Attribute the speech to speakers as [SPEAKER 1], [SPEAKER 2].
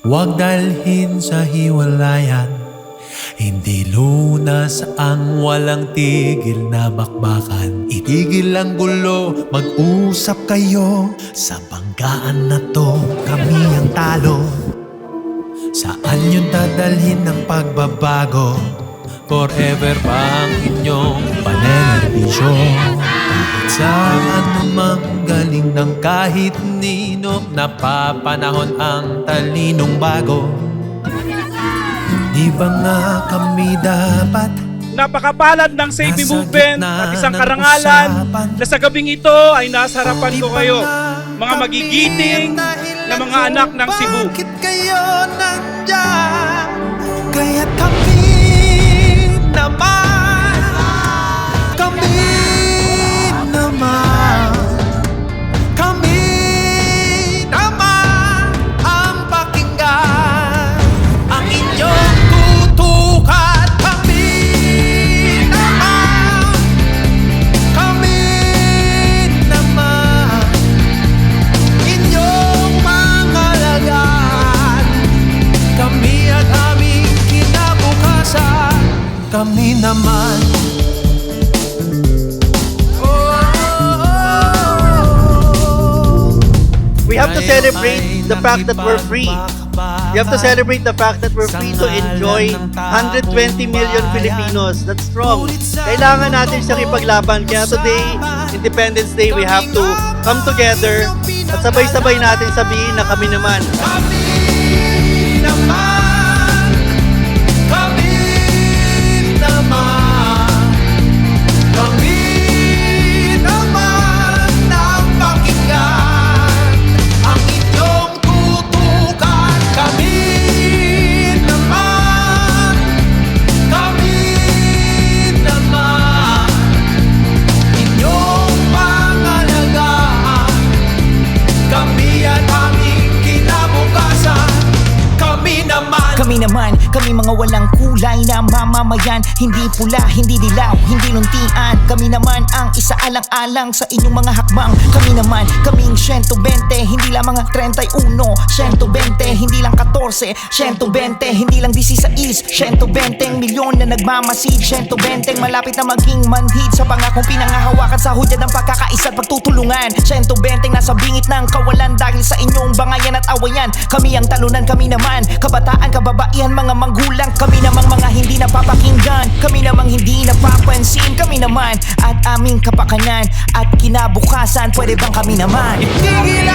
[SPEAKER 1] Huwag dalhin sa hiwalayan. Hindi lunas ang walang tigil na bakbakan. Itigil ang gulo, mag-usap kayo. Sa banggaan na to, kami ang talo. Saan yun dadalhin ng pagbabago? Forever pa ang inyong panenervisyo Kahit saan namang galing ng kahit nino Napapanahon ang talinong bago Di ba nga kami dapat
[SPEAKER 2] Napakapalad ng Save Me Movement at isang
[SPEAKER 1] ng
[SPEAKER 2] karangalan na sa gabing ito ay nasa harapan ko kayo. Mga magigiting na mga anak ng Cebu.
[SPEAKER 1] Bakit kayo nandyan? Kaya kami naman Kami naman
[SPEAKER 3] We have to celebrate the fact that we're free. We have to celebrate the fact that we're free to enjoy 120 million Filipinos. That's strong. Kailangan natin siyang ipaglaban. Kaya today, Independence Day, we have to come together at sabay-sabay natin sabihin na
[SPEAKER 1] kami naman.
[SPEAKER 4] Kami naman. Kami mga walang kulay na mamamayan. Hindi pula, hindi dilaw, hindi nuntian Kami naman ang isaalang-alang sa inyong mga hakbang. Kami naman, kaming 120, hindi lang mga 31 120, hindi lang 14 120, hindi lang 16 120 milyon na nagmamasid. 120, malapit na maging manhid. Sa pangakong pinangahawakan sa hudya ng pagkakaisa at pagtutulungan. 120, nasa bingit ng kawalan Dahil sa inyong bangayan at awayan. Kami ang talunan, kami naman. Kabataan, kababaihan, mga manggulang Kami namang mga hindi napapakinggan Kami namang hindi napapansin Kami naman at aming kapakanan At kinabukasan, pwede bang kami naman?
[SPEAKER 1] Itigil